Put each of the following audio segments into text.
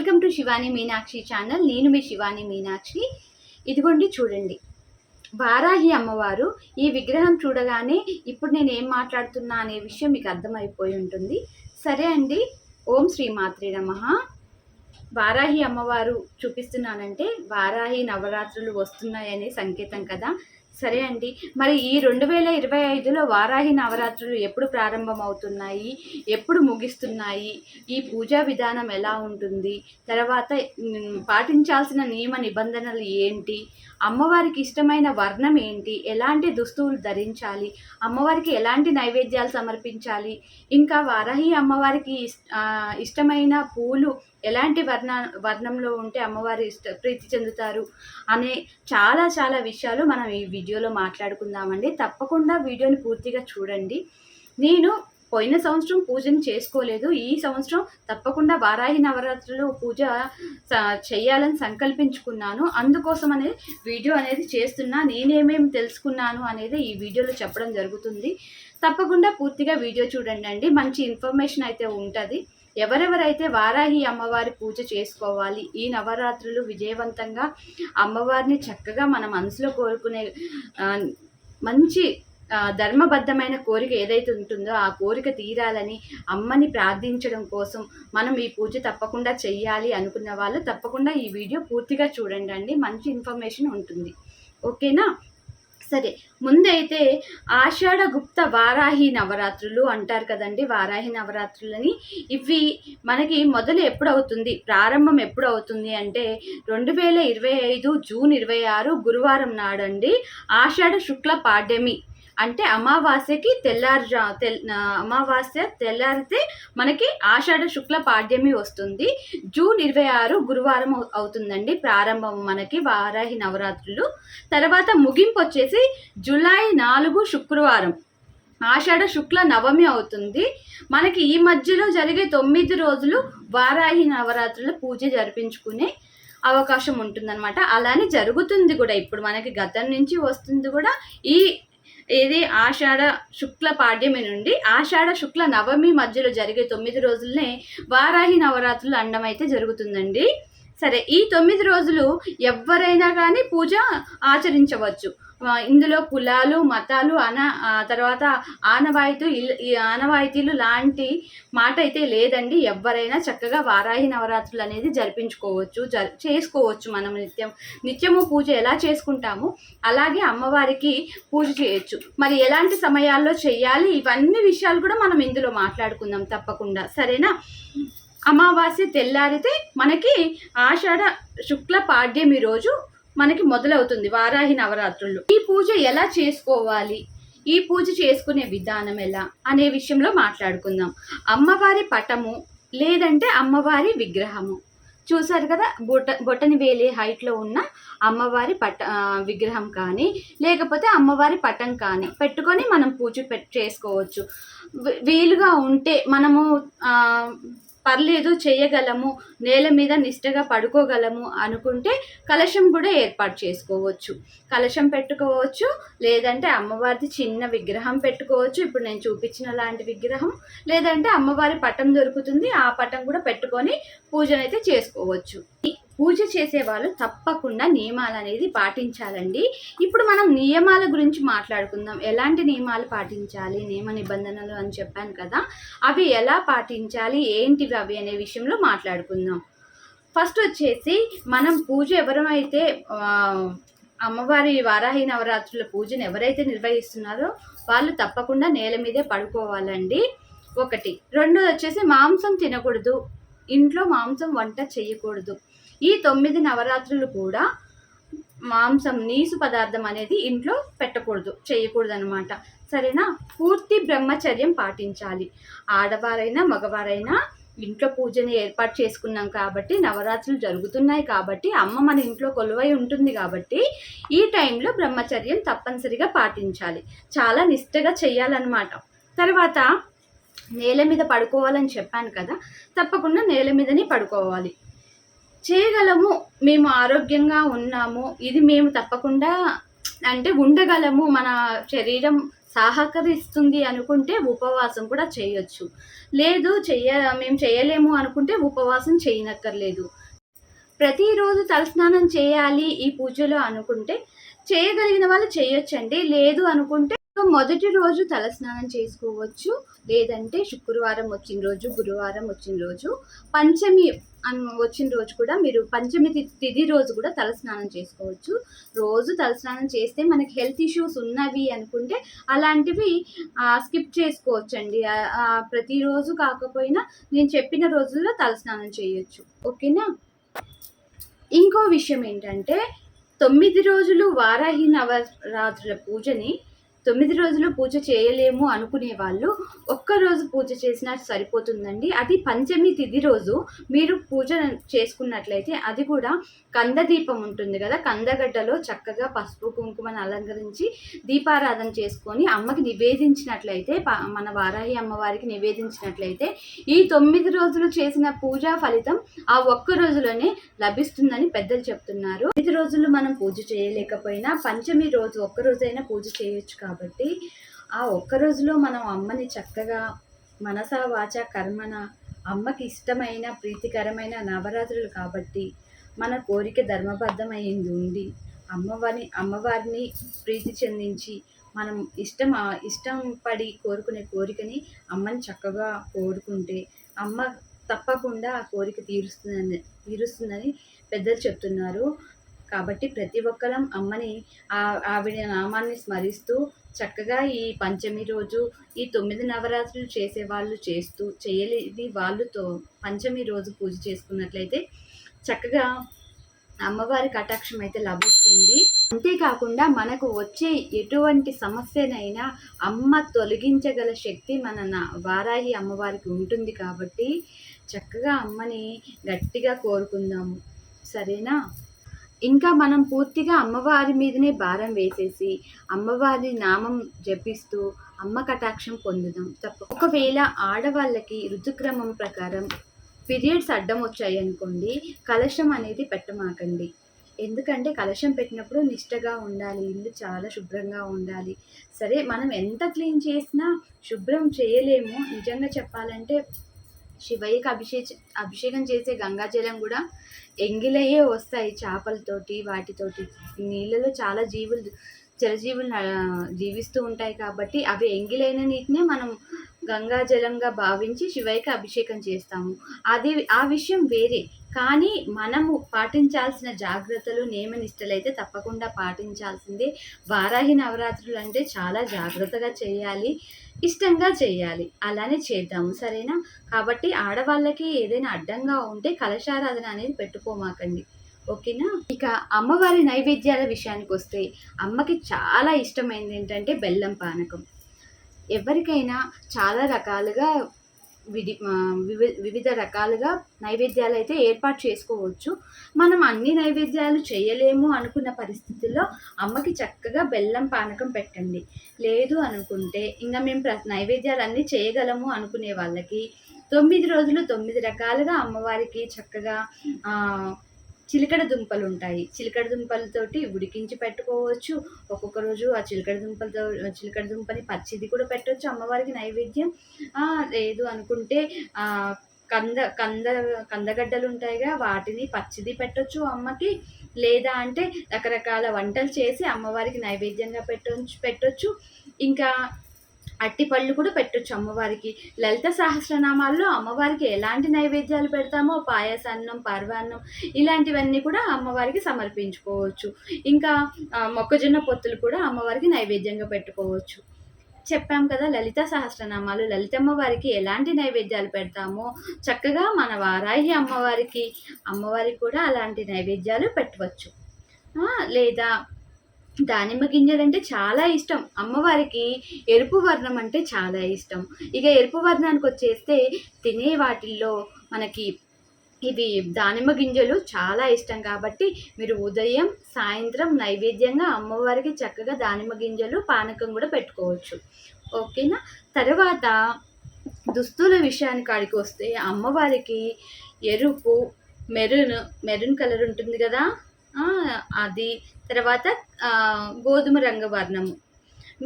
Welcome to Shivani Meenakshi channel. నేను మీ శివాని మీనాక్షి. ఇదిగోండి చూడండి. వారాహి అమ్మవారు ఈ విగ్రహం చూడగానే ఇప్పుడు నేను ఏం మాట్లాడుతున్నా అనే విషయం మీకు అర్థమైపోయి ఉంటుంది. సరే అండి ఓం శ్రీ మాత్రే నమ. వారాహి అమ్మవారు చూపిస్తున్నానంటే వారాహి నవరాత్రులు వస్తున్నాయనే సంకేతం కదా. సరే అండి. మరి ఈ రెండు వేల ఇరవై ఐదులో వారాహి నవరాత్రులు ఎప్పుడు ప్రారంభమవుతున్నాయి? ఎప్పుడు ముగిస్తున్నాయి? ఈ పూజా విధానం ఎలా ఉంటుంది? తర్వాత పాటించాల్సిన నియమ నిబంధనలు ఏంటి? అమ్మవారికి ఇష్టమైన వర్ణం ఏంటి? ఎలాంటి దుస్తువులు ధరించాలి? అమ్మవారికి ఎలాంటి నైవేద్యాలు సమర్పించాలి? ఇంకా వారాహి అమ్మవారికి ఇష్టమైన పూలు ఎలాంటి వర్ణ వర్ణంలో ఉంటే అమ్మవారి ఇష్ట ప్రీతి చెందుతారు అనే చాలా చాలా విషయాలు మనం ఈ వీడియోలో మాట్లాడుకుందామండి. తప్పకుండా వీడియోని పూర్తిగా చూడండి. నేను పోయిన సంవత్సరం పూజను చేసుకోలేదు. ఈ సంవత్సరం తప్పకుండా వారాహి నవరాత్రులు పూజ స- చేయాలని సంకల్పించుకున్నాను. అందుకోసం అనేది వీడియో అనేది చేస్తున్నా. నేనేమేమి తెలుసుకున్నాను అనేది ఈ వీడియోలో చెప్పడం జరుగుతుంది. తప్పకుండా పూర్తిగా వీడియో చూడండి అండి మంచి ఇన్ఫర్మేషన్ అయితే ఉంటుంది. ఎవరెవరైతే వారాహి అమ్మవారి పూజ చేసుకోవాలి ఈ నవరాత్రులు విజయవంతంగా అమ్మవారిని చక్కగా మన మనసులో కోరుకునే మంచి ధర్మబద్ధమైన కోరిక ఏదైతే ఉంటుందో ఆ కోరిక తీరాలని అమ్మని ప్రార్థించడం కోసం మనం ఈ పూజ తప్పకుండా చెయ్యాలి అనుకున్న వాళ్ళు తప్పకుండా ఈ వీడియో పూర్తిగా చూడండి అండి. మంచి ఇన్ఫర్మేషన్ ఉంటుంది. ఓకేనా? సరే ముందైతే ఆషాఢ గుప్త వారాహి నవరాత్రులు అంటారు కదండి వారాహి నవరాత్రులని. ఇవి మనకి మొదలు ఎప్పుడు అవుతుంది ప్రారంభం ఎప్పుడు అవుతుంది అంటే రెండు వేల ఇరవై ఐదు జూన్ ఇరవై ఆరు గురువారం నాడండి ఆషాఢ శుక్ల పాడ్యమి. అంటే అమావాస్యకి తెల్లారుజా తెల్ అమావాస్య తెల్లారితే మనకి ఆషాఢ శుక్ల పాడ్యమి వస్తుంది. జూన్ ఇరవై ఆరు గురువారం అవుతుందండి ప్రారంభం మనకి వారాహి నవరాత్రులు. తర్వాత ముగింపు వచ్చేసి జూలై నాలుగు శుక్రవారం. ఆషాఢ శుక్ల నవమి అవుతుంది. మనకి ఈ మధ్యలో జరిగే తొమ్మిది రోజులు వారాహి నవరాత్రుల పూజ జరిపించుకునే అవకాశం ఉంటుందన్నమాట. అలానే జరుగుతుంది కూడా. ఇప్పుడు మనకి గతం నుంచి వస్తుంది కూడా ఈ ఇది ఆషాఢ శుక్ల పాడ్యమి నుండి ఆషాఢ శుక్ల నవమి మధ్యలో జరిగే తొమ్మిది రోజులనే వారాహి నవరాత్రులు అండమైతే అయితే జరుగుతుందండి. సరే ఈ తొమ్మిది రోజులు ఎవరైనా కానీ పూజ ఆచరించవచ్చు. ఇందులో కులాలు మతాలు అన తర్వాత ఆనవాయితీ ఈ ఆనవాయితీలు లాంటి మాట అయితే లేదండి. ఎవరైనా చక్కగా వారాహి నవరాత్రులు అనేది జరిపించుకోవచ్చు జ చేసుకోవచ్చు మనం నిత్యం. నిత్యము పూజ ఎలా చేసుకుంటాము? అలాగే అమ్మవారికి పూజ చేయొచ్చు. మరి ఎలాంటి సమయాల్లో చేయాలి? ఇవన్నీ విషయాలు కూడా మనం ఇందులో మాట్లాడుకుందాం తప్పకుండా. సరేనా? అమావాస్య తెల్లారితే మనకి ఆషాఢ శుక్ల పాడ్యమి రోజు మనకి మొదలవుతుంది వారాహి నవరాత్రులు. ఈ పూజ ఎలా చేసుకోవాలి? ఈ పూజ చేసుకునే విధానం ఎలా? అనే విషయంలో మాట్లాడుకుందాం. అమ్మవారి పటము లేదంటే అమ్మవారి విగ్రహము. చూసారు కదా బొట బొటని వేలే హైట్లో ఉన్న అమ్మవారి పట విగ్రహం కానీ లేకపోతే అమ్మవారి పటం కానీ పెట్టుకొని మనం పూజ పెట్ చేసుకోవచ్చు. వీలుగా ఉంటే మనము పర్లేదు చేయగలము నేల మీద నిష్టగా పడుకోగలము అనుకుంటే కలశం కూడా ఏర్పాటు చేసుకోవచ్చు. కలశం పెట్టుకోవచ్చు లేదంటే అమ్మవారిది చిన్న విగ్రహం పెట్టుకోవచ్చు. ఇప్పుడు నేను చూపించిన లాంటి విగ్రహం. లేదంటే అమ్మవారి పటం దొరుకుతుంది ఆ పటం కూడా పెట్టుకొని పూజనైతే చేసుకోవచ్చు. పూజ చేసే వాళ్ళు తప్పకుండా నియమాలు అనేది పాటించాలండి. ఇప్పుడు మనం నియమాల గురించి మాట్లాడుకుందాం. ఎలాంటి నియమాలు పాటించాలి? నియమ నిబంధనలు అని చెప్పాను కదా అవి ఎలా పాటించాలి? ఏంటివి అవి అనే విషయంలో మాట్లాడుకుందాం. ఫస్ట్ వచ్చేసి మనం పూజ ఎవరైతే అమ్మవారి వారాహి నవరాత్రుల పూజను ఎవరైతే నిర్వహిస్తున్నారో వాళ్ళు తప్పకుండా నేల మీదే పడుకోవాలండి. ఒకటి. రెండోది వచ్చేసి మాంసం తినకూడదు. ఇంట్లో మాంసం వంట చేయకూడదు. ఈ తొమ్మిది నవరాత్రులు కూడా మాంసం నీసు పదార్థం అనేది ఇంట్లో పెట్టకూడదు చేయకూడదు అనమాట సరేనా? పూర్తి బ్రహ్మచర్యం పాటించాలి. ఆడవారైనా మగవారైనా ఇంట్లో పూజని ఏర్పాటు చేసుకున్నాం కాబట్టి నవరాత్రులు జరుగుతున్నాయి కాబట్టి అమ్మ మన ఇంట్లో కొలువై ఉంటుంది కాబట్టి ఈ టైంలో బ్రహ్మచర్యం తప్పనిసరిగా పాటించాలి. చాలా నిష్టగా చేయాలన్నమాట. తర్వాత నేల మీద పడుకోవాలని చెప్పాను కదా తప్పకుండా నేల మీదనే పడుకోవాలి. చేయగలము మేము ఆరోగ్యంగా ఉన్నాము ఇది మేము తప్పకుండా అంటే ఉండగలము మన శరీరం సహకరిస్తుంది అనుకుంటే ఉపవాసం కూడా చేయొచ్చు. లేదు చెయ్య మేము చేయలేము అనుకుంటే ఉపవాసం చేయనక్కర్లేదు. ప్రతిరోజు తలస్నానం చేయాలి ఈ పూజలో అనుకుంటే చేయగలిగిన వాళ్ళు చేయొచ్చండి. లేదు అనుకుంటే మొదటి రోజు తలస్నానం చేసుకోవచ్చు. లేదంటే శుక్రవారం వచ్చిన రోజు గురువారం వచ్చిన రోజు పంచమి వచ్చిన రోజు కూడా మీరు పంచమి తిది రోజు కూడా తలస్నానం చేసుకోవచ్చు. రోజు తలస్నానం చేస్తే మనకి హెల్త్ ఇష్యూస్ ఉన్నవి అనుకుంటే అలాంటివి స్కిప్ చేసుకోవచ్చు అండి ప్రతిరోజు కాకపోయినా నేను చెప్పిన రోజుల్లో తలస్నానం చేయొచ్చు. ఓకేనా? ఇంకో విషయం ఏంటంటే తొమ్మిది రోజులు వారాహి నవరాత్రుల పూజని తొమ్మిది రోజులు పూజ చేయలేము అనుకునే వాళ్ళు ఒక్క రోజు పూజ చేసినా సరిపోతుందండి. అది పంచమి తిది రోజు మీరు పూజ చేసుకున్నట్లయితే అది కూడా కంద దీపం ఉంటుంది కదా. కందగడ్డలో చక్కగా పసుపు కుంకుమను అలంకరించి దీపారాధన చేసుకొని అమ్మకి నివేదించినట్లయితే మన వారాహి అమ్మవారికి నివేదించినట్లయితే ఈ తొమ్మిది రోజులు చేసిన పూజా ఫలితం ఆ ఒక్క రోజులోనే లభిస్తుందని పెద్దలు చెప్తున్నారు. తొమ్మిది రోజులు మనం పూజ చేయలేకపోయినా పంచమి రోజు ఒక్క రోజైనా పూజ చేయొచ్చు కాబట్టి కాబట్టి ఆ ఒక్క రోజులో మనం అమ్మని చక్కగా మనస వాచ కర్మన అమ్మకి ఇష్టమైన ప్రీతికరమైన నవరాత్రులు కాబట్టి మన కోరిక ధర్మబద్ధమైంది ఉండి అమ్మవారిని అమ్మవారిని ప్రీతి చెందించి మనం ఇష్టం ఇష్టం పడి కోరుకునే కోరికని అమ్మని చక్కగా కోరుకుంటే అమ్మ తప్పకుండా ఆ కోరిక తీరుస్తుందని తీరుస్తుందని పెద్దలు చెప్తున్నారు. కాబట్టి ప్రతి ఒక్కరం అమ్మని ఆ ఆవిడ నామాన్ని స్మరిస్తూ చక్కగా ఈ పంచమి రోజు ఈ తొమ్మిది నవరాత్రులు చేసే వాళ్ళు చేస్తూ చేయలేని వాళ్ళుతో పంచమి రోజు పూజ చేసుకున్నట్లయితే చక్కగా అమ్మవారి కటాక్షం అయితే లభిస్తుంది. అంతేకాకుండా మనకు వచ్చే ఎటువంటి సమస్యనైనా అమ్మ తొలగించగల శక్తి మన నా- వారాహి అమ్మవారికి ఉంటుంది కాబట్టి చక్కగా అమ్మని గట్టిగా కోరుకుందాము. సరేనా? ఇంకా మనం పూర్తిగా అమ్మవారి మీదనే భారం వేసేసి అమ్మవారి నామం జపిస్తూ అమ్మ కటాక్షం పొందుదాం. తప్ప ఒకవేళ ఆడవాళ్ళకి ఋతుక్రమం ప్రకారం పీరియడ్స్ అడ్డం వచ్చాయి అనుకోండి కలశం అనేది పెట్టమాకండి. ఎందుకంటే కలశం పెట్టినప్పుడు నిష్టగా ఉండాలి ఇల్లు చాలా శుభ్రంగా ఉండాలి. సరే మనం ఎంత క్లీన్ చేసినా శుభ్రం చేయలేము. నిజంగా చెప్పాలంటే శివయ్యకి అభిషేక అభిషేకం చేసే గంగాజలం కూడా ఎంగిలయ్యే వస్తాయి చేపలతోటి వాటితోటి. నీళ్ళలో చాలా జీవులు జలజీవులు జీవిస్తూ ఉంటాయి కాబట్టి అవి ఎంగిలైన నీటినే మనం గంగాజలంగా భావించి శివయ్యకి అభిషేకం చేస్తాము. అది ఆ విషయం వేరే. కానీ మనము పాటించాల్సిన జాగ్రత్తలు నియమనిష్టలు అయితే తప్పకుండా పాటించాల్సిందే. వారాహి నవరాత్రులు అంటే చాలా జాగ్రత్తగా చేయాలి ఇష్టంగా చేయాలి. అలానే చేద్దాము సరేనా? కాబట్టి ఆడవాళ్ళకి ఏదైనా అడ్డంగా ఉంటే కలశారాధన అనేది పెట్టుకోమాకండి. ఓకేనా? ఇక అమ్మవారి నైవేద్యాల విషయానికి వస్తే అమ్మకి చాలా ఇష్టమైనది ఏంటంటే బెల్లం పానకం. ఎవరికైనా చాలా రకాలుగా విడి వివి వివిధ రకాలుగా నైవేద్యాలు అయితే ఏర్పాటు చేసుకోవచ్చు. మనం అన్ని నైవేద్యాలు చేయలేము అనుకున్న పరిస్థితుల్లో అమ్మకి చక్కగా బెల్లం పానకం పెట్టండి. లేదు అనుకుంటే ఇంకా మేము ప్ర నైవేద్యాలు అన్నీ చేయగలము అనుకునే వాళ్ళకి తొమ్మిది రోజులు తొమ్మిది రకాలుగా అమ్మవారికి చక్కగా చిలకడ దుంపలు ఉంటాయి చిలకడ దుంపలతోటి ఉడికించి పెట్టుకోవచ్చు. ఒక్కొక్క రోజు ఆ చిలకడ దుంపలతో చిలకడ దుంపని పచ్చిది కూడా పెట్టవచ్చు అమ్మవారికి నైవేద్యం. లేదు అనుకుంటే కంద కంద కందగడ్డలు ఉంటాయిగా వాటిని పచ్చిది పెట్టొచ్చు అమ్మకి. లేదా అంటే రకరకాల వంటలు చేసి అమ్మవారికి నైవేద్యంగా పెట్టొచ్చు పెట్టొచ్చు. ఇంకా అట్టి పళ్ళు కూడా పెట్టొచ్చు అమ్మవారికి. లలిత సహస్రనామాల్లో అమ్మవారికి ఎలాంటి నైవేద్యాలు పెడతామో పాయసాన్నం పర్వాన్నం ఇలాంటివన్నీ కూడా అమ్మవారికి సమర్పించుకోవచ్చు. ఇంకా మొక్కజొన్న పొత్తులు కూడా అమ్మవారికి నైవేద్యంగా పెట్టుకోవచ్చు. చెప్పాం కదా లలిత సహస్రనామాలు. లలితమ్మ వారికి ఎలాంటి నైవేద్యాలు పెడతామో చక్కగా మన వారాహి అమ్మవారికి అమ్మవారికి కూడా అలాంటి నైవేద్యాలు పెట్టవచ్చు. లేదా దానిమ్మ గింజలు అంటే చాలా ఇష్టం. అమ్మవారికి ఎరుపు వర్ణం అంటే చాలా ఇష్టం. ఇక ఎరుపు వర్ణానికి వచ్చేస్తే తినే వాటిల్లో మనకి ఇవి దానిమ్మ గింజలు చాలా ఇష్టం కాబట్టి మీరు ఉదయం సాయంత్రం నైవేద్యంగా అమ్మవారికి చక్కగా దానిమ్మ గింజలు పానకం కూడా పెట్టుకోవచ్చు. ఓకేనా? తర్వాత దుస్తుల విషయానికి కాడికి వస్తే అమ్మవారికి ఎరుపు మెరూన్ మెరూన్ కలర్ ఉంటుంది కదా? అది. తర్వాత గోధుమ రంగు వర్ణము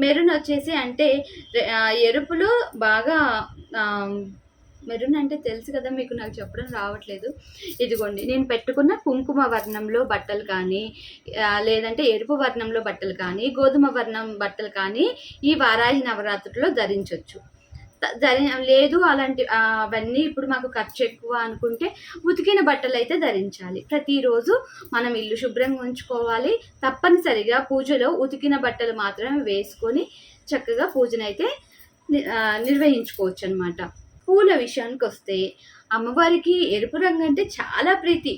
మెరూన్ వచ్చేసి అంటే ఎరుపులో బాగా మెరున్ మెరూన్ అంటే తెలుసు కదా మీకు నాకు చెప్పడం రావట్లేదు. ఇదిగోండి నేను పెట్టుకున్న కుంకుమ వర్ణంలో బట్టలు కానీ లేదంటే ఎరుపు వర్ణంలో బట్టలు కానీ గోధుమ వర్ణం బట్టలు కానీ ఈ వారాహి నవరాత్రిలో ధరించవచ్చు ధరి లేదు అలాంటి అవన్నీ ఇప్పుడు మాకు ఖర్చు ఎక్కువ అనుకుంటే ఉతికిన బట్టలు అయితే ధరించాలి. ప్రతిరోజు మనం ఇల్లు శుభ్రంగా ఉంచుకోవాలి. తప్పనిసరిగా పూజలో ఉతికిన బట్టలు మాత్రమే వేసుకొని చక్కగా పూజనైతే నిర్వహించుకోవచ్చు అనమాట పూల విషయానికి వస్తే అమ్మవారికి ఎరుపు రంగు అంటే చాలా ప్రీతి.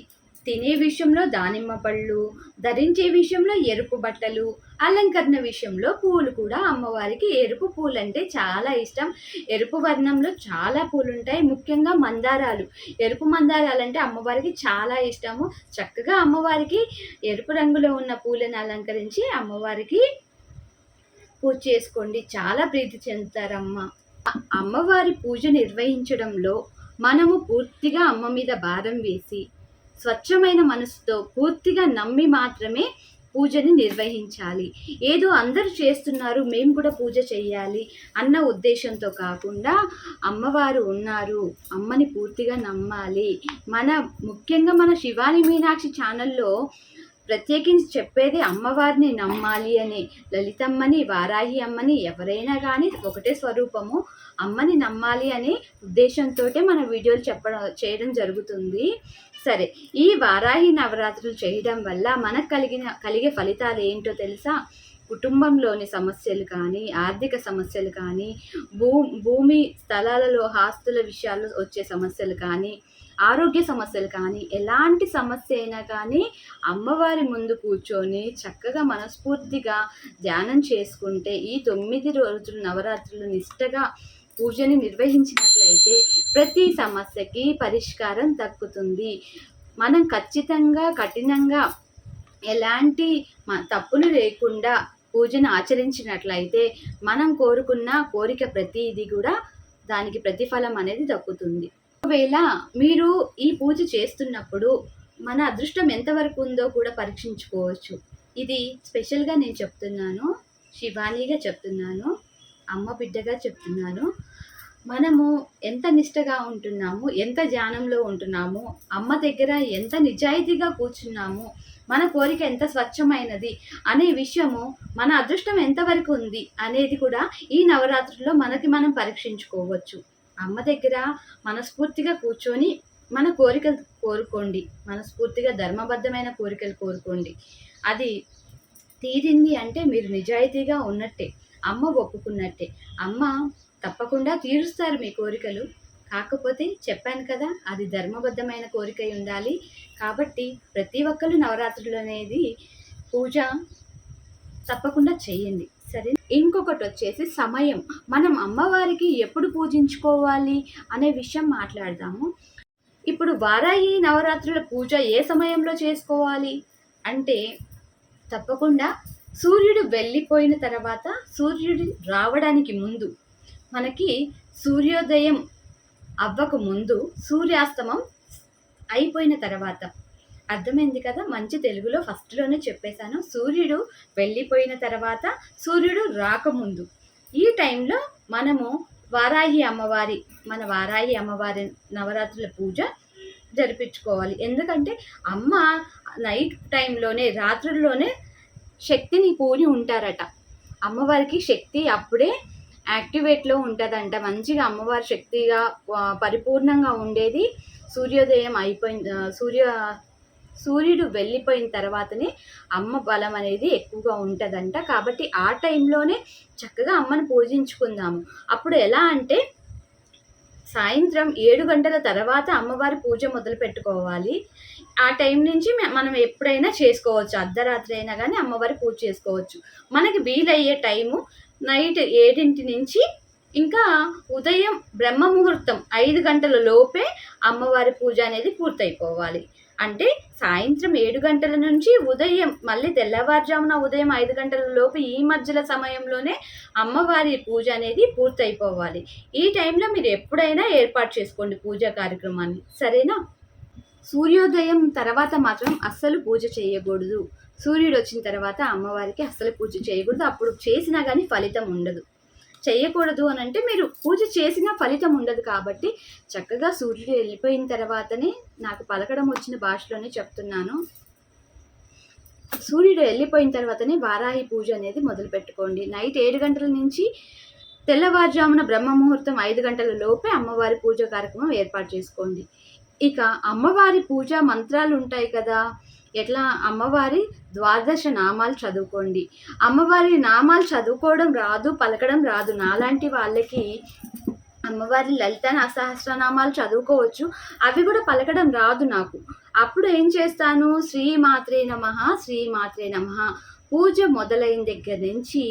తినే విషయంలో దానిమ్మ పళ్ళు ధరించే విషయంలో ఎరుపు బట్టలు అలంకరణ విషయంలో పూలు కూడా అమ్మవారికి ఎరుపు పూలు అంటే చాలా ఇష్టం. ఎరుపు వర్ణంలో చాలా పూలు ఉంటాయి ముఖ్యంగా మందారాలు. ఎరుపు మందారాలు అంటే అమ్మవారికి చాలా ఇష్టము. చక్కగా అమ్మవారికి ఎరుపు రంగులో ఉన్న పూలను అలంకరించి అమ్మవారికి పూజ చేసుకోండి. చాలా ప్రీతి చెందుతారమ్మ. అమ్మవారి పూజ నిర్వహించడంలో మనము పూర్తిగా అమ్మ మీద భారం వేసి స్వచ్ఛమైన మనసుతో పూర్తిగా నమ్మి మాత్రమే పూజని నిర్వహించాలి. ఏదో అందరూ చేస్తున్నారు మేము కూడా పూజ చేయాలి అన్న ఉద్దేశంతో కాకుండా అమ్మవారు ఉన్నారు అమ్మని పూర్తిగా నమ్మాలి. మన ముఖ్యంగా మన శివాని మీనాక్షి ఛానల్లో ప్రత్యేకించి చెప్పేది అమ్మవారిని నమ్మాలి అని లలితమ్మని వారాహి అమ్మని ఎవరైనా కానీ ఒకటే స్వరూపము అమ్మని నమ్మాలి అనే ఉద్దేశంతో మన వీడియోలు చెప్పడం చేయడం జరుగుతుంది. సరే ఈ వారాహి నవరాత్రులు చేయడం వల్ల మనకు కలిగిన కలిగే ఫలితాలు ఏంటో తెలుసా? కుటుంబంలోని సమస్యలు కానీ ఆర్థిక సమస్యలు కానీ భూ భూమి స్థలాలలో ఆస్తుల విషయాల్లో వచ్చే సమస్యలు కానీ ఆరోగ్య సమస్యలు కానీ ఎలాంటి సమస్య అయినా కానీ అమ్మవారి ముందు కూర్చొని చక్కగా మనస్ఫూర్తిగా ధ్యానం చేసుకుంటే ఈ తొమ్మిది రోజులు నవరాత్రులు నిష్టగా పూజని నిర్వహించినట్లయితే ప్రతి సమస్యకి పరిష్కారం దక్కుతుంది. మనం ఖచ్చితంగా కఠినంగా ఎలాంటి మ- తప్పులు లేకుండా పూజను ఆచరించినట్లయితే మనం కోరుకున్న కోరిక ప్రతిదీ కూడా దానికి ప్రతిఫలం అనేది దక్కుతుంది. ఒకవేళ మీరు ఈ పూజ చేస్తున్నప్పుడు మన అదృష్టం ఎంతవరకు ఉందో కూడా పరీక్షించుకోవచ్చు. ఇది స్పెషల్గా నేను చెప్తున్నాను. శివానీగా చెప్తున్నాను. అమ్మ బిడ్డగా చెప్తున్నాను. మనము ఎంత నిష్టగా ఉంటున్నాము ఎంత ధ్యానంలో ఉంటున్నాము అమ్మ దగ్గర ఎంత నిజాయితీగా కూర్చున్నాము మన కోరిక ఎంత స్వచ్ఛమైనది అనే విషయము మన అదృష్టం ఎంతవరకు ఉంది అనేది కూడా ఈ నవరాత్రుల్లో మనకి మనం పరీక్షించుకోవచ్చు. అమ్మ దగ్గర మనస్ఫూర్తిగా కూర్చొని మన కోరికలు కోరుకోండి మనస్ఫూర్తిగా ధర్మబద్ధమైన కోరికలు కోరుకోండి. అది తీరింది అంటే మీరు నిజాయితీగా ఉన్నట్టే అమ్మ ఒప్పుకున్నట్టే. అమ్మ తప్పకుండా తీరుస్తారు మీ కోరికలు. కాకపోతే చెప్పాను కదా అది ధర్మబద్ధమైన కోరిక ఉండాలి. కాబట్టి ప్రతి ఒక్కరు నవరాత్రులు అనేది పూజ తప్పకుండా చేయండి. సరే? ఇంకొకటి వచ్చేసి సమయం. మనం అమ్మవారికి ఎప్పుడు పూజించుకోవాలి అనే విషయం మాట్లాడదాము. ఇప్పుడు వారాహి నవరాత్రుల పూజ ఏ సమయంలో చేసుకోవాలి? అంటే తప్పకుండా సూర్యుడు వెళ్ళిపోయిన తర్వాత సూర్యుడు రావడానికి ముందు మనకి సూర్యోదయం అవ్వక ముందు సూర్యాస్తమం అయిపోయిన తర్వాత. అర్థమైంది కదా? మంచి తెలుగులో ఫస్ట్లోనే చెప్పేశాను. సూర్యుడు వెళ్ళిపోయిన తర్వాత సూర్యుడు రాకముందు. ఈ టైంలో మనము వారాహి అమ్మవారి మన వారాహి అమ్మవారి నవరాత్రుల పూజ జరిపించుకోవాలి. ఎందుకంటే అమ్మ నైట్ టైంలోనే రాత్రుల్లోనే శక్తిని పూని ఉంటారట. అమ్మవారికి శక్తి అప్పుడే యాక్టివేట్లో ఉంటుందంట. మంచిగా అమ్మవారి శక్తిగా పరిపూర్ణంగా ఉండేది సూర్యోదయం అయిపోయిన సూర్య సూర్యుడు వెళ్ళిపోయిన తర్వాతనే అమ్మ బలం అనేది ఎక్కువగా ఉంటుందంట. కాబట్టి ఆ టైంలోనే చక్కగా అమ్మను పూజించుకుందాము. అప్పుడు ఎలా అంటే సాయంత్రం ఏడు గంటల తర్వాత అమ్మవారి పూజ మొదలు పెట్టుకోవాలి. ఆ టైం నుంచి మనం ఎప్పుడైనా చేసుకోవచ్చు. అర్ధరాత్రి అయినా కానీ అమ్మవారి పూజ చేసుకోవచ్చు. మనకి వీలయ్యే టైము నైట్ ఏడింటి నుంచి ఇంకా ఉదయం బ్రహ్మ ముహూర్తం ఐదు గంటల లోపే అమ్మవారి పూజ అనేది పూర్తయిపోవాలి. అంటే సాయంత్రం ఏడు గంటల నుంచి ఉదయం మళ్ళీ తెల్లవారుజామున ఉదయం ఐదు గంటల లోపు ఈ మధ్యల సమయంలోనే అమ్మవారి పూజ అనేది పూర్తయిపోవాలి. ఈ టైంలో మీరు ఎప్పుడైనా ఏర్పాటు చేసుకోండి పూజా కార్యక్రమాన్ని. సరేనా? సూర్యోదయం తర్వాత మాత్రం అస్సలు పూజ చేయకూడదు. సూర్యుడు వచ్చిన తర్వాత అమ్మవారికి అస్సలు పూజ చేయకూడదు. అప్పుడు చేసినా కానీ ఫలితం ఉండదు. చేయకూడదు అని అంటే మీరు పూజ చేసినా ఫలితం ఉండదు కాబట్టి చక్కగా సూర్యుడు వెళ్ళిపోయిన తర్వాతనే నాకు పలకడం వచ్చిన భాషలోనే చెప్తున్నాను. సూర్యుడు వెళ్ళిపోయిన తర్వాతనే వారాహి పూజ అనేది మొదలు పెట్టుకోండి. నైట్ ఏడు గంటల నుంచి తెల్లవారుజామున బ్రహ్మ ముహూర్తం ఐదు గంటల లోపే అమ్మవారి పూజ కార్యక్రమం ఏర్పాటు చేసుకోండి. ఇక అమ్మవారి పూజ మంత్రాలు ఉంటాయి కదా ఎట్లా? అమ్మవారి ద్వాదశ నామాలు చదువుకోండి. అమ్మవారి నామాలు చదువుకోవడం రాదు పలకడం రాదు. నాలాంటి వాళ్ళకి అమ్మవారి లలిత సహస్రనామాలు చదువుకోవచ్చు. అవి కూడా పలకడం రాదు నాకు. అప్పుడు ఏం చేస్తాను? శ్రీ మాత్రే నమ శ్రీ మాత్రే నమ. పూజ మొదలైన దగ్గర నుంచి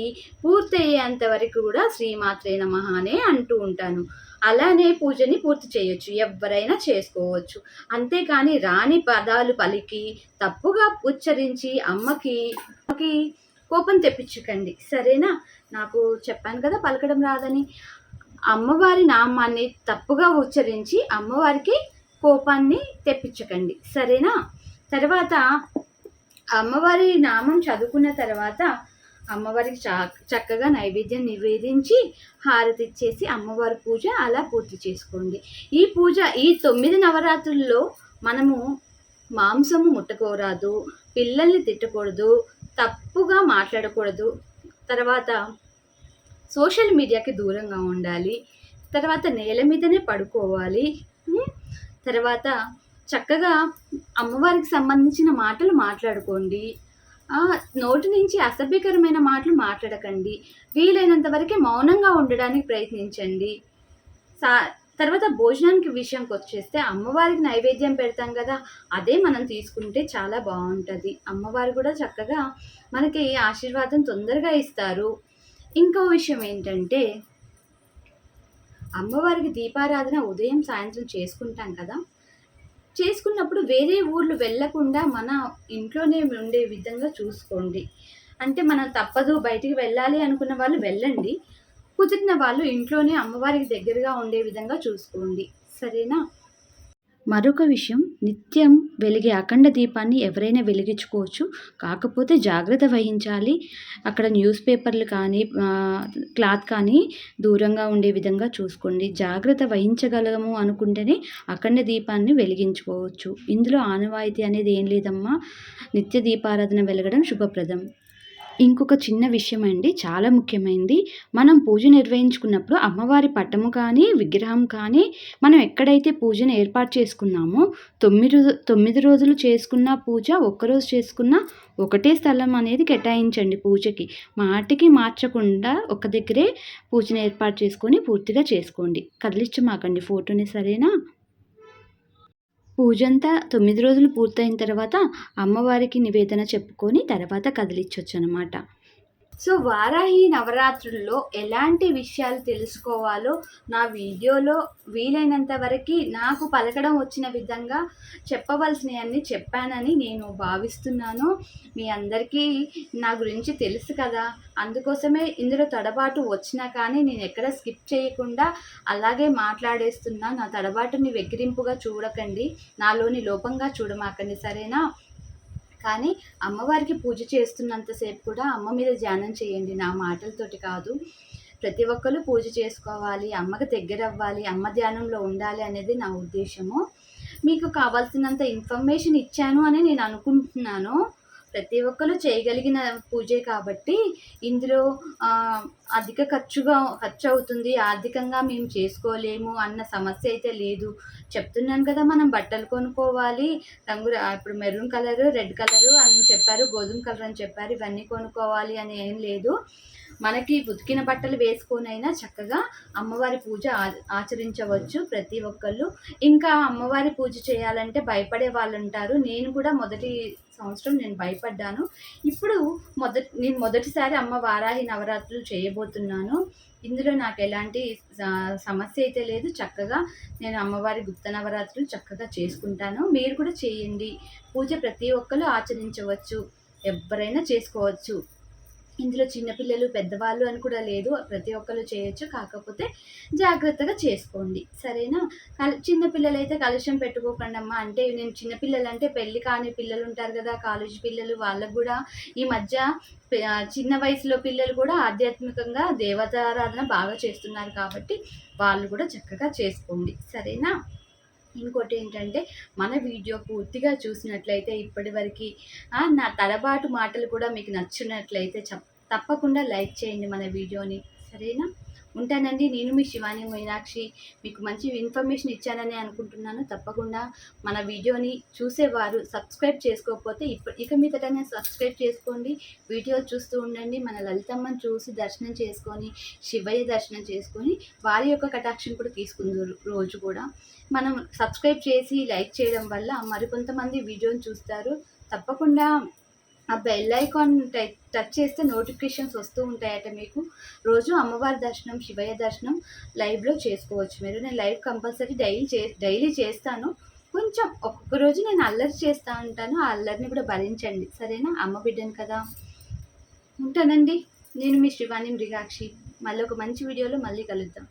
పూర్తయ్యేంత వరకు కూడా శ్రీమాత్రే నమ అనే అంటూ ఉంటాను. అలానే పూజని పూర్తి చేయొచ్చు. ఎవరైనా చేసుకోవచ్చు. అంతేకాని రాని పదాలు పలికి తప్పుగా ఉచ్చరించి అమ్మకి అమ్మకి కోపం తెప్పించకండి. సరేనా? నాకు చెప్పాను కదా పలకడం రాదని. అమ్మవారి నామాన్ని తప్పుగా ఉచ్చరించి అమ్మవారికి కోపాన్ని తెప్పించకండి. సరేనా? తర్వాత అమ్మవారి నామం చదువుకున్న తర్వాత అమ్మవారికి చా చక్కగా నైవేద్యం నివేదించి హారతి ఇచ్చేసి అమ్మవారి పూజ అలా పూర్తి చేసుకోండి. ఈ పూజ ఈ తొమ్మిది నవరాత్రుల్లో మనము మాంసము ముట్టకోరాదు పిల్లల్ని తిట్టకూడదు తప్పుగా మాట్లాడకూడదు. తర్వాత సోషల్ మీడియాకి దూరంగా ఉండాలి. తర్వాత నేల మీదనే పడుకోవాలి. తర్వాత చక్కగా అమ్మవారికి సంబంధించిన మాటలు మాట్లాడుకోండి. నోటి నుంచి అసభ్యకరమైన మాటలు మాట్లాడకండి. వీలైనంత వరకే మౌనంగా ఉండడానికి ప్రయత్నించండి. సా తర్వాత భోజనానికి విషయంకి వచ్చేస్తే అమ్మవారికి నైవేద్యం పెడతాం కదా అదే మనం తీసుకుంటే చాలా బాగుంటుంది. అమ్మవారు కూడా చక్కగా మనకి ఆశీర్వాదం తొందరగా ఇస్తారు. ఇంకో విషయం ఏంటంటే అమ్మవారికి దీపారాధన ఉదయం సాయంత్రం చేసుకుంటాం కదా చేసుకున్నప్పుడు వేరే ఊర్లు వెళ్ళకుండా మన ఇంట్లోనే ఉండే విధంగా చూసుకోండి. అంటే మనం తప్పదు బయటికి వెళ్ళాలి అనుకున్న వాళ్ళు వెళ్ళండి. కుదిరిన వాళ్ళు ఇంట్లోనే అమ్మవారికి దగ్గరగా ఉండే విధంగా చూసుకోండి. సరేనా? మరొక విషయం నిత్యం వెలిగే అఖండ దీపాన్ని ఎవరైనా వెలిగించుకోవచ్చు. కాకపోతే జాగ్రత్త వహించాలి. అక్కడ న్యూస్ పేపర్లు కానీ క్లాత్ కానీ దూరంగా ఉండే విధంగా చూసుకోండి. జాగ్రత్త వహించగలము అనుకుంటేనే అఖండ దీపాన్ని వెలిగించుకోవచ్చు. ఇందులో ఆనవాయితీ అనేది ఏం లేదమ్మా. నిత్య దీపారాధన వెలగడం శుభప్రదం. ఇంకొక చిన్న విషయం అండి చాలా ముఖ్యమైనది మనం పూజ నిర్వహించుకున్నప్పుడు అమ్మవారి పట్టము కానీ విగ్రహం కానీ మనం ఎక్కడైతే పూజను ఏర్పాటు చేసుకున్నామో తొమ్మిది రోజు- తొమ్మిది రోజులు చేసుకున్న పూజ ఒక్కరోజు చేసుకున్న ఒకటే స్థలం అనేది కేటాయించండి పూజకి. మాటికి మార్చకుండా ఒక దగ్గరే పూజను ఏర్పాటు చేసుకొని పూర్తిగా చేసుకోండి. కదిలించమాకండి ఫోటోని సరేనా? పూజంతా తొమ్మిది రోజులు పూర్తయిన తర్వాత అమ్మవారికి నివేదన చెప్పుకొని తర్వాత కదిలించవచ్చు అనమాట సో వారాహి నవరాత్రుల్లో ఎలాంటి విషయాలు తెలుసుకోవాలో నా వీడియోలో వీలైనంత వరకు నాకు పలకడం వచ్చిన విధంగా చెప్పవలసినవన్నీ చెప్పానని నేను భావిస్తున్నాను. మీ అందరికీ నా గురించి తెలుసు కదా. అందుకోసమే ఇందులో తడబాటు వచ్చినా కానీ నేను ఎక్కడ స్కిప్ చేయకుండా అలాగే మాట్లాడేస్తున్నా. నా తడబాటుని వెక్కిరింపుగా చూడకండి. నాలోని లోపంగా చూడమాకండి. సరేనా? కానీ అమ్మవారికి పూజ చేస్తున్నంతసేపు కూడా అమ్మ మీద ధ్యానం చేయండి. నా మాటలతోటి కాదు. ప్రతి ఒక్కరు పూజ చేసుకోవాలి అమ్మకి దగ్గర అవ్వాలి అమ్మ ధ్యానంలో ఉండాలి అనేది నా ఉద్దేశము. మీకు కావాల్సినంత ఇన్ఫర్మేషన్ ఇచ్చాను అని నేను అనుకుంటున్నాను. ప్రతి ఒక్కరు చేయగలిగిన పూజే కాబట్టి ఇందులో అధిక ఖర్చుగా ఖర్చు అవుతుంది ఆర్థికంగా మేము చేసుకోలేము అన్న సమస్య అయితే లేదు. చెప్తున్నాను కదా మనం బట్టలు కొనుక్కోవాలి రంగు ఇప్పుడు మెరూన్ కలర్ రెడ్ కలర్ అని చెప్పారు గోధుమ కలర్ అని చెప్పారు ఇవన్నీ కొనుక్కోవాలి అని ఏం లేదు. మనకి ఉతికిన బట్టలు వేసుకొనైనా చక్కగా అమ్మవారి పూజ ఆచరించవచ్చు ప్రతి ఒక్కళ్ళు. ఇంకా అమ్మవారి పూజ చేయాలంటే భయపడే వాళ్ళు ఉంటారు నేను కూడా మొదటి సంవత్సరం నేను భయపడ్డాను. ఇప్పుడు మొదటి నేను మొదటిసారి అమ్మ వారాహి నవరాత్రులు చేయబోతున్నాను. ఇందులో నాకు ఎలాంటి సమస్య అయితే లేదు. చక్కగా నేను అమ్మవారి గుప్త నవరాత్రులు చక్కగా చేసుకుంటాను. మీరు కూడా చేయండి. పూజ ప్రతి ఒక్కరు ఆచరించవచ్చు. ఎవరైనా చేసుకోవచ్చు. ఇందులో చిన్నపిల్లలు పెద్దవాళ్ళు అని కూడా లేదు. ప్రతి ఒక్కరు చేయొచ్చు. కాకపోతే జాగ్రత్తగా చేసుకోండి. సరేనా? కల్ చిన్నపిల్లలు అయితే కలుషం పెట్టుకోకండి అమ్మా. అంటే నేను చిన్నపిల్లలు అంటే పెళ్ళి కాని పిల్లలు ఉంటారు కదా కాలేజీ పిల్లలు వాళ్ళకు కూడా ఈ మధ్య చిన్న వయసులో పిల్లలు కూడా ఆధ్యాత్మికంగా దేవతారాధన బాగా చేస్తున్నారు కాబట్టి వాళ్ళు కూడా చక్కగా చేసుకోండి. సరేనా? ఇంకోటి ఏంటంటే మన వీడియో పూర్తిగా చూసినట్లయితే ఇప్పటివరకు నా తడబాటు మాటలు కూడా మీకు నచ్చినట్లయితే తప్పకుండా లైక్ చేయండి మన వీడియోని. సరేనా? ఉంటానండి. నేను మీ శివాని మీనాక్షి. మీకు మంచి ఇన్ఫర్మేషన్ ఇచ్చానని అనుకుంటున్నాను. తప్పకుండా మన వీడియోని చూసేవారు సబ్స్క్రైబ్ చేసుకోకపోతే ఇప్పుడు ఇక మీదటనే సబ్స్క్రైబ్ చేసుకోండి. వీడియో చూస్తూ ఉండండి. మన లలితమ్మని చూసి దర్శనం చేసుకొని శివయ్య దర్శనం చేసుకొని వారి యొక్క కటాక్షం కూడా తీసుకుందరు రోజు కూడా. మనం సబ్స్క్రైబ్ చేసి లైక్ చేయడం వల్ల మరికొంతమంది వీడియోని చూస్తారు. తప్పకుండా ఆ బెల్ ఐకాన్ టచ్ టచ్ చేస్తే నోటిఫికేషన్స్ వస్తూ ఉంటాయట మీకు. రోజు అమ్మవారి దర్శనం శివయ్య దర్శనం లైవ్లో చేసుకోవచ్చు మీరు. నేను లైవ్ కంపల్సరీ డైలీ చే డైలీ చేస్తాను. కొంచెం ఒక్కొక్క రోజు నేను అల్లరి చేస్తూ ఉంటాను. ఆ అల్లరిని కూడా భరించండి. సరేనా? అమ్మ బిడ్డను కదా. ఉంటానండి. నేను మీ శివాని మృగాక్షి. మళ్ళీ ఒక మంచి వీడియోలో మళ్ళీ కలుద్దాం.